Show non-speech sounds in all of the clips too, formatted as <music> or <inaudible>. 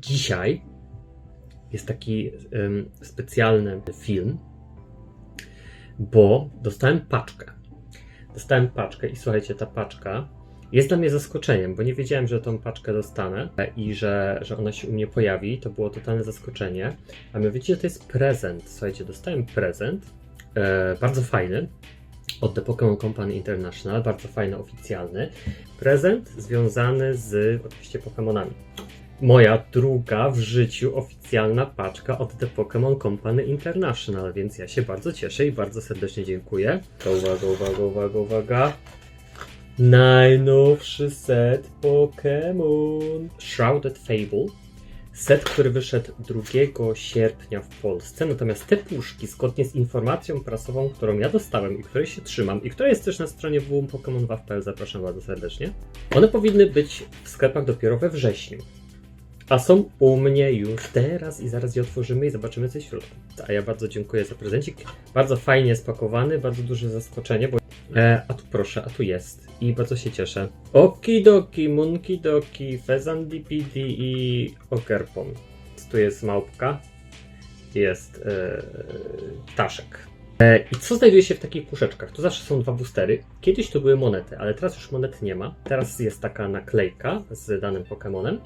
dzisiaj jest taki em, specjalny film, bo dostałem paczkę. Dostałem paczkę i słuchajcie, ta paczka jest dla mnie zaskoczeniem, bo nie wiedziałem, że tą paczkę dostanę i że, że ona się u mnie pojawi. To było totalne zaskoczenie. A mianowicie to jest prezent. Słuchajcie, dostałem prezent, e, bardzo fajny, od The Pokémon Company International, bardzo fajny, oficjalny. Prezent związany z oczywiście Pokémonami. Moja druga w życiu oficjalna paczka od The Pokémon Company International, więc ja się bardzo cieszę i bardzo serdecznie dziękuję. To uwaga, uwaga, uwaga, uwaga. Najnowszy set Pokémon Shrouded Fable. Set, który wyszedł 2 sierpnia w Polsce, natomiast te puszki, zgodnie z informacją prasową, którą ja dostałem i której się trzymam, i która jest też na stronie www.pokemonwaw.pl, zapraszam bardzo serdecznie, one powinny być w sklepach dopiero we wrześniu. A są u mnie już teraz i zaraz je otworzymy i zobaczymy co jest w środku. A ja bardzo dziękuję za prezencik. Bardzo fajnie spakowany, bardzo duże zaskoczenie, bo... E, a tu proszę, a tu jest. I bardzo się cieszę. Okidoki, Munkidoki, Fezan DPD i Okerpon. Tu jest małpka. Jest e, ptaszek. E, I co znajduje się w takich puszeczkach? Tu zawsze są dwa boostery. Kiedyś to były monety, ale teraz już monet nie ma. Teraz jest taka naklejka z danym Pokémonem.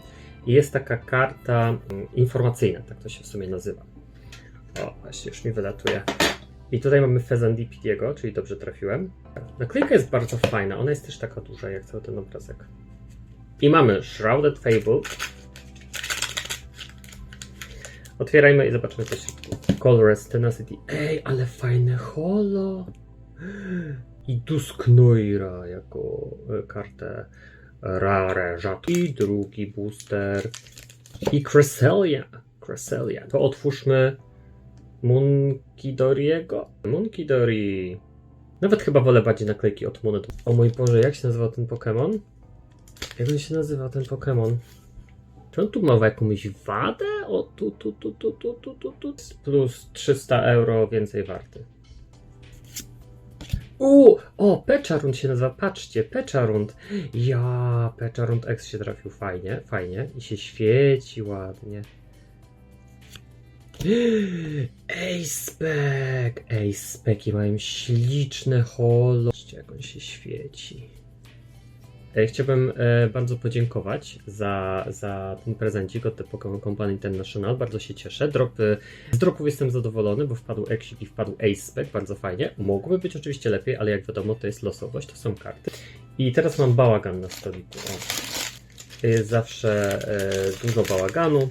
I jest taka karta mm, informacyjna, tak to się w sumie nazywa. O, właśnie już mi wylatuje. I tutaj mamy Fezandipidiego, czyli dobrze trafiłem. Naklejka jest bardzo fajna, ona jest też taka duża jak cały ten obrazek. I mamy Shrouded Fable. Otwierajmy i zobaczymy co się Colorless Tenacity. Ej, ale fajne holo! <gasps> I Dusknoira jako e, kartę Rare rzadko. I drugi booster. I Cresselia. Cresselia. To otwórzmy Munkidoriego. Munkidori. Nawet chyba wolę bardziej naklejki od monet. O mój Boże, jak się nazywał ten Pokémon? Jak on się nazywa ten Pokémon? Czy on tu ma jakąś wadę? O, tu, tu, tu, tu, tu, tu, tu, tu. Plus 300 euro więcej warty. U, o, Pecharund się nazywa, patrzcie, Pecharund. Ja, Pecharund X się trafił fajnie, fajnie i się świeci ładnie. Aceback! Acebacki mają śliczne holo. Zobaczcie, jak on się świeci. E, Chciałbym e, bardzo podziękować za, za ten prezencik od The Company International. Bardzo się cieszę. Drop, e, z dropów jestem zadowolony, bo wpadł Exik i wpadł Aceback. Bardzo fajnie. Mogłoby być oczywiście lepiej, ale jak wiadomo, to jest losowość, to są karty. I teraz mam bałagan na stoliku. O. Jest zawsze dużo bałaganu.